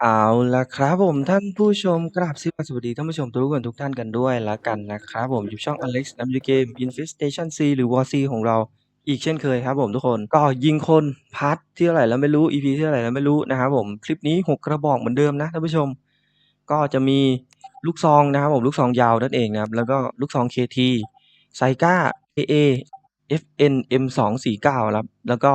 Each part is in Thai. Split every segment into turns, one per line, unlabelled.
เอาล่ะครับผม ท่านผู้ชม กราบสวัสดีท่านผู้ชมทุกคนทุกท่านกันด้วยแล้วกันนะครับผม อยู่ช่อง Alex W Game Infestation C หรือ War C ของเราอีกเช่นเคยครับผมทุกคน ก็ยิงคนพาร์ทที่เท่าไหร่แล้วไม่รู้ EP ที่เท่าไหร่แล้วไม่รู้นะครับผม คลิปนี้หกกระบอกเหมือนเดิมนะท่านผู้ชม ก็จะมีลูกซองนะครับผม ลูกซองยาวนั่นเองนะครับ แล้วก็ลูกซอง KT ไซก้า AA FN M249 ครับแล้วก็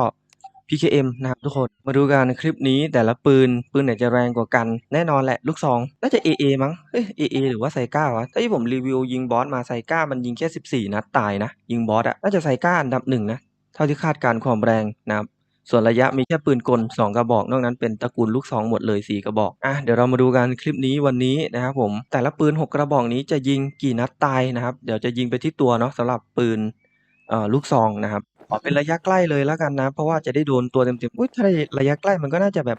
PKM นะครับทุกคนมาดูกันคลิปนี้แต่ละปืนปืนไหนจะแรงกว่ากัน แน่นอนแหละลูกซองน่าจะ AA มั้งเอ้ย AA หรือว่าไซก้าวะถ้าที่ผมรีวิวยิงบอสมาไซก้ามันยิงแค่ 14 นัดตายนะ ยิงบอสอะน่าจะไซก้าอันดับหนึ่งนะเท่าที่คาดการความแรงนะครับส่วนระยะมีแค่ปืนกล 2 กระบอก นอกนั้นเป็นตระกูลลูกซองหมดเลย 4 กระบอก อะเดี๋ยวเรามาดูกันคลิปนี้วันนี้นะครับผม แต่ละปืน 6 กระบอกนี้จะยิงกี่นัดตายนะครับ เดี๋ยวจะยิงไปที่ตัวเนาะสำหรับปืนลูกซองนะครับ อเป็นระยะใกล้เลยแล้วกันนะ เพราะว่าจะได้โดนตัวเต็มๆอุ้ยถ้าระยะใกล้มันก็น่าจะแบบ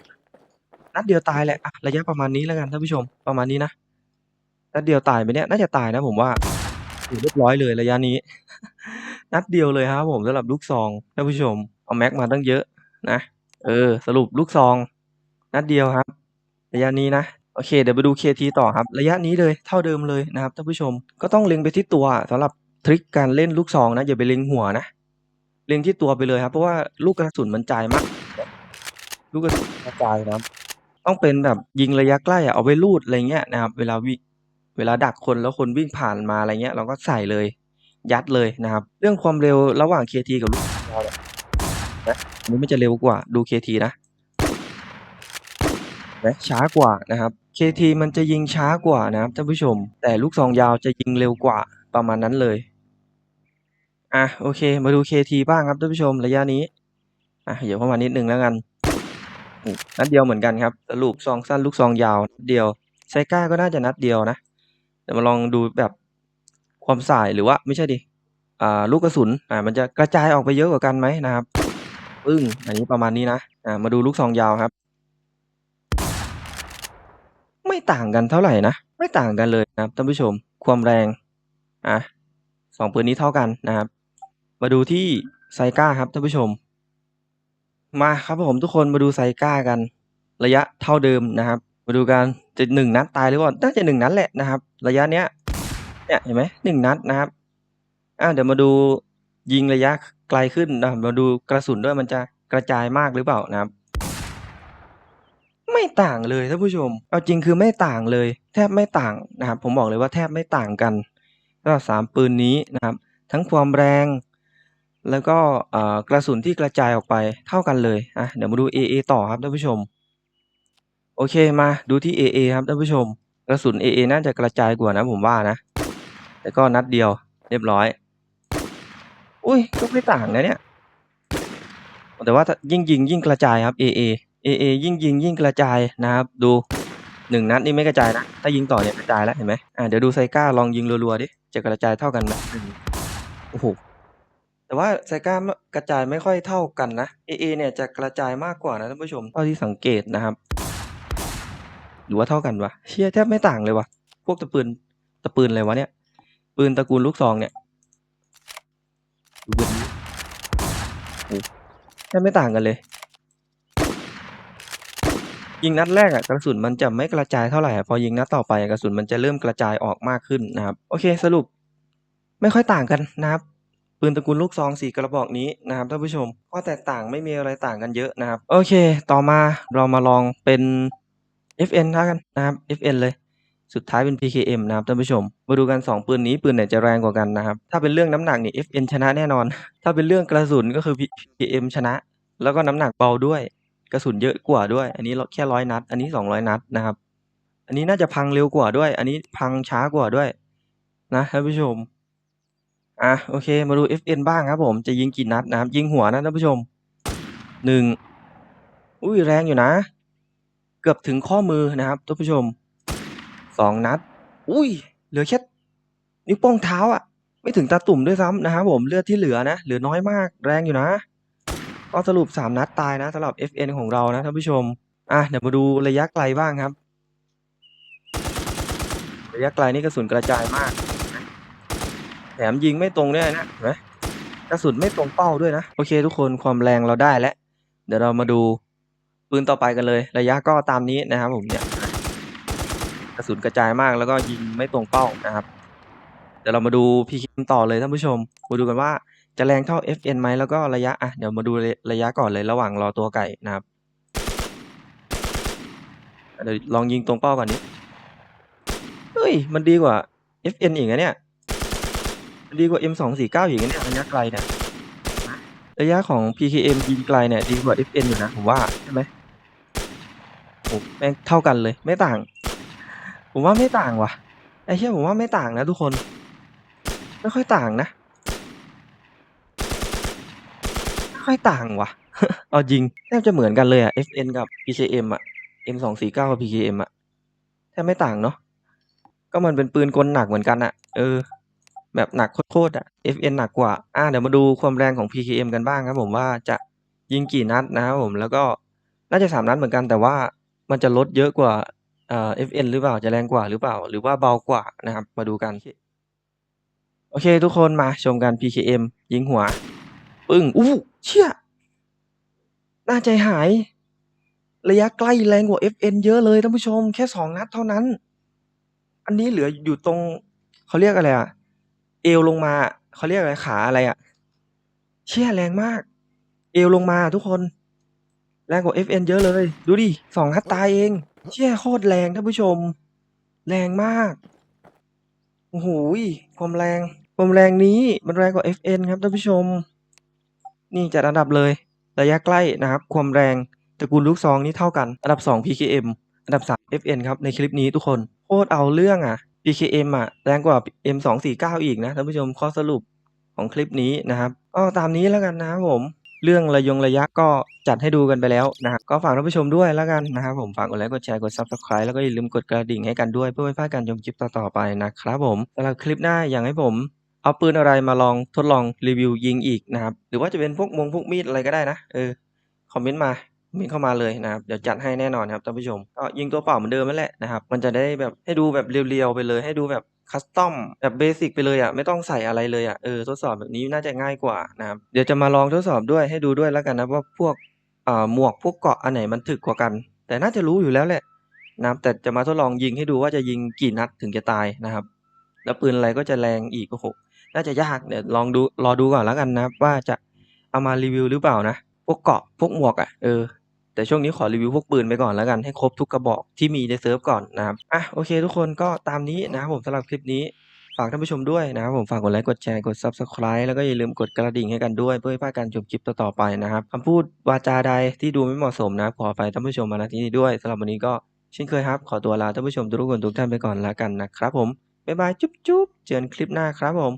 นัดเดียวตายแหละอะระยะประมาณนี้แล้วกันท่านผู้ชมประมาณนี้นะนัดเดียวตายไหมเนี่ยน่าจะตายนะผมว่าโอ้เรียบร้อยเลยระยะนี้ นัดเดียวเลยครับผมสำหรับลูกซองท่านผู้ชมเอาแม็กมาตั้งเยอะนะเออ สรุปลูกซอง นัดเดียวครับ ระยะนี้นะโอเคเดี๋ยวไปดู KT ต่อครับ ระยะนี้เลยเท่าเดิมเลยนะครับท่านผู้ชมก็ต้องเล็งไปที่ตัวสำหรับทริคการเล่นลูกซองนะอย่าไปเล็งหัวนะ เล็งที่ตัวไปเลยครับ เพราะว่าลูกกระสุนมันจ่ายมาก ลูกกระสุนกระจายนะครับ ต้องเป็นแบบยิงระยะใกล้อะเอาไว้ลูดอะไรเงี้ยนะครับ เวลาวิเวลาดักคนแล้วคนวิ่งผ่านมาอะไรเงี้ย เราก็ใส่เลย ยัดเลยนะครับ เรื่องความเร็วระหว่าง KT กับลูกซองเนี่ยนะอันนี้มันจะเร็วกว่าดู KT นะนะช้ากว่านะครับ KT มันจะยิงช้ากว่านะครับท่านผู้ชม แต่ลูกซองยาวจะยิงเร็วกว่าประมาณนั้นเลย อะโอเค มาดู KT บ้างครับท่านผู้ชมระยะนี้ อะเดี๋ยวเข้ามานิดนึงแล้วกันนัดเดียวเหมือนกันครับสรุปซองสั้นลูกซองยาวนัดเดียวไซก้าก็น่าจะนัดเดียวนะเดี๋ยวมาลองดูแบบความสายหรือว่าไม่ใช่ดิอ่าลูกกระสุนอ่ามันจะกระจายออกไปเยอะกว่ากันไหมนะครับปึ้งอันนี้ประมาณนี้นะอ่ามาดูลูกซองยาวครับ ไม่ต่างกันเท่าไหร่นะไม่ต่างกันเลยนะครับท่านผู้ชมความแรงอะสองปืนนี้เท่ากันนะครับ มาดูที่ไซก้าครับท่านผู้ชม มาครับผมทุกคนมาดูไซก้ากัน ระยะเท่าเดิมนะครับ มาดูกันจะหนึ่งนัดตายหรือเปล่าน่าจะหนึ่งนัดแหละนะครับ ระยะเนี้ยเนี่ยเห็นไหมหนึ่งนัดนะครับอ่าเดี๋ยวมาดูยิงระยะไกลขึ้นนะครับมาดูกระสุนด้วยมันจะกระจายมากหรือเปล่านะครับ ไม่ต่างเลยท่านผู้ชม เอาจริงคือไม่ต่างเลย แทบไม่ต่างนะครับ ผมบอกเลยว่าแทบไม่ต่างกันสำหรับสามปืนนี้นะครับ ทั้งความแรง แล้วก็กระสุนที่กระจายออกไปเท่ากันเลยอะเดี๋ยวมาดู AA ต่อครับท่านผู้ชม โอเคมาดูที่ AA ครับท่านผู้ชม กระสุน AA น่าจะกระจายกว่านะผมว่านะแต่ก็นัดเดียวเรียบร้อย อุ้ยก็ไม่ต่างนะเนี่ยแต่ว่ายิ่งยิงยิ่งกระจายครับ AA AA ยิ่งยิงยิ่งกระจายนะครับ ดูหนึ่งนัดนี่ไม่กระจายนะถ้ายิงต่อเนี่ยกระจายแล้วเห็นไหมอ่าเดี๋ยวดูไซก้าลองยิงรัวๆดิจะกระจายเท่ากันไหมอืมโอ้โห แต่ว่าไซก้ากระจายไม่ค่อยเท่ากันนะ AA เนี่ยจะกระจายมากกว่านะท่านผู้ชมเท่าที่สังเกตนะครับหรือว่าเท่ากันวะเชี่ยแทบไม่ต่างเลยวะพวกตะปืนตะปืนอะไรวะเนี่ย ปืนตระกูลลูกซองเนี่ยดูปืนนี้แทบไม่ต่างกันเลย ยิงนัดแรกอะกระสุนมันจะไม่กระจายเท่าไหร่พอยิงนัดต่อไปกระสุนมันจะเริ่มกระจายออกมากขึ้นนะครับ โอเคสรุป ไม่ค่อยต่างกันนะครับ ปืนตระกูลลูกซองสี่กระบอกนี้นะครับท่านผู้ชมข้อแตกต่างไม่มีอะไรต่างกันเยอะนะครับ โอเค ต่อมาเรามาลองเป็น FN แล้วกันนะครับ FN เลยสุดท้ายเป็น PKM นะครับท่านผู้ชม มาดูกัน 2 ปืนนี้ปืนไหนจะแรงกว่ากันนะครับ ถ้าเป็นเรื่องน้ำหนักนี่ FN ชนะแน่นอน ถ้าเป็นเรื่องกระสุนก็คือ PKM ชนะ แล้วก็น้ำหนักเบาด้วย กระสุนเยอะกว่าด้วย อันนี้แค่ร้อยนัด อันนี้สองร้อยนัดนะครับ อันนี้น่าจะพังเร็วกว่าด้วย อันนี้พังช้ากว่าด้วย นะท่านผู้ชม อะโอเค มาดู FN บ้างครับผมจะยิงกี่นัดนะครับ ยิงหัวนะท่านผู้ชมหนึ่งอุ้ยแรงอยู่นะ เกือบถึงข้อมือนะครับท่านผู้ชมสองนัด อุ้ย เหลือแค่นิ้วโป้งเท้าอะ ไม่ถึงตาตุ่มด้วยซ้ำนะครับผมเลือดที่เหลือนะเหลือน้อยมากแรงอยู่นะ ก็สรุปสามนัดตายนะสำหรับ FN ของเรานะท่านผู้ชมอะเดี๋ยวมาดูระยะไกลบ้างครับ ระยะไกลนี่กระสุนกระจายมาก แถมยิงไม่ตรงด้วยนะนไหมกระสุนไม่ตรงเป้าด้วยนะ โอเคทุกคนความแรงเราได้แล้ว เดี๋ยวเรามาดูปืนต่อไปกันเลย ระยะก็ตามนี้นะครับผมเนี่ยกระสุนกระจายมากแล้วก็ยิงไม่ตรงเป้านะครับ เดี๋ยวเรามาดู PKM ต่อเลยท่านผู้ชม มาดูกันว่าจะแรงเท่า FN ไหมแล้วก็ระยะอะเดี๋ยวมาดูระยะก่อนเลยระหว่างรอตัวไก่นะครับเดี๋ยวลองยิงตรงเป้าก่อนดิเฮ้ยมันดีกว่า FN อีกนะเนี่ย ดีกว่า M249 อีกนะเนี่ยระยะไกลเนี่ยระยะของ PKM ยิงไกลเนี่ยดีกว่า FN อยู่นะผมว่าใช่ไหมโอ้แม่งเท่ากันเลยไม่ต่าง ผมว่าไม่ต่างว่ะไอ้เหี้ยผมว่าไม่ต่างนะทุกคน ไม่ค่อยต่างนะไม่ค่อยต่างว่ะเอาจริงแทบจะเหมือนกันเลยอะ FN กับ PKM อะ M249 กับ PKM อะแทบไม่ต่างเนาะก็มันเป็นปืนกลหนักเหมือนกันอะเออ แบบหนักโคตรๆอะ FN หนักกว่า อ่าเดี๋ยวมาดูความแรงของ PKM กันบ้างครับผมว่าจะยิงกี่นัดนะครับผมแล้วก็น่าจะสามนัดเหมือนกันแต่ว่ามันจะลดเยอะกว่าเอ่อ FN หรือเปล่าจะแรงกว่าหรือเปล่า หรือว่าเบากว่านะครับมาดูกันโอเคทุกคนมาชมกัน PKM ยิงหัว ปึ้งอู้เชี่ยน่าใจหาย ระยะใกล้แรงกว่า FN เยอะเลยท่านผู้ชม แค่สองนัดเท่านั้น อันนี้เหลืออยู่ตรงเขาเรียกอะไรอะ เอวลงมาเขาเรียกอะไรขาอะไรอะเชี่ยแรงมาก เอวลงมาทุกคน แรงกว่า FN เยอะเลย ดูดิสองนัดตายเอง เชี่ยโคตรแรงท่านผู้ชม แรงมากโอ้โหความแรงความแรงนี้มันแรงกว่า FN ครับท่านผู้ชม นี่จัดอันดับเลย ระยะใกล้นะครับ ความแรงตระกูลลูกซองนี่เท่ากัน อันดับ 2 PKM อันดับ 3 FN ครับในคลิปนี้ทุกคนโคตรเอาเรื่องอะ PKM อะแรงกว่า M249 อีกนะท่านผู้ชมข้อสรุปของคลิปนี้นะครับก็ตามนี้แล้วกันนะครับผม เรื่องระยงระยะก็จัดให้ดูกันไปแล้วนะครับก็ฝากท่านผู้ชมด้วยแล้วกันนะครับผมฝากกดไลค์กดแชร์กด Subscribe แล้วก็อย่าลืมกดกระดิ่งให้กันด้วยเพื่อไม่พลาดการชมคลิปต่อๆไปนะครับผมสำหรับคลิปหน้าอยากให้ผม เอาปืนอะไรมาลองทดลองรีวิวยิงอีกนะครับหรือว่าจะเป็นพวกมงพวกมีดอะไรก็ได้นะเออคอมเมนต์มา มเมนเข้ามาเลยนะครับเดี๋ยวจัดให้แน่นอนครับท่านผู้ชมก็ยิงตัวเปล่าเหมือนเดิมนั่นแหละนะครับมันจะได้แบบให้ดูแบบเรียวๆไปเลย ให้ดูแบบคัสตอมแบบเบสิกไปเลยอะไม่ต้องใส่อะไรเลยอะเออทดสอบแบบนี้น่าจะง่ายกว่านะครับเดี๋ยวจะมาลองทดสอบด้วยให้ดูด้วยแล้วกันนะว่าพวกอ่าหมวกพวกเกาะอันไหนมันถึกกว่ากัน แต่น่าจะรู้อยู่แล้วแหละนะครับแต่จะมาทดลองยิงให้ดูว่าจะยิงกี่นัดถึงจะตายนะครับ แล้วปืนอะไรก็จะแรงอีกโอ้โหน่าจะยากเดี๋ยวลองดูรอดูก่อนแล้วกันนะว่าจะเอามารีวิวหรือเปล่านะ พวกเกาะพวกหมวกอะ่ะเออ แต่ช่วงนี้ขอรีวิวพวกปืนไปก่อนแล้วกันให้ครบทุกกระบอกที่มีในเซิร์ฟก่อนนะครับอะโอเค ทุกคนก็ตามนี้นะครับผมสำหรับคลิปนี้ฝากท่านผู้ชมด้วยนะครับผมฝากกดไลค์กดแชร์กด Subscribe แล้วก็อย่าลืมกดกระดิ่งให้กันด้วยเพื่อไม่พลาดการชมคลิปต่อๆไปนะครับคำพูดวาจาใดที่ดูไม่เหมาะสมนะขอไปท่านผู้ชมมาณที่นี้ด้วยสำหรับวันนี้ก็เช่นเคยครับ ขอตัวลาท่านผู้ชมทุกคนทุกท่านไปก่อนแล้วกันนะครับผมบ๊ายบายจุ๊บจุ๊บเจอกันคลิปหน้าครับผม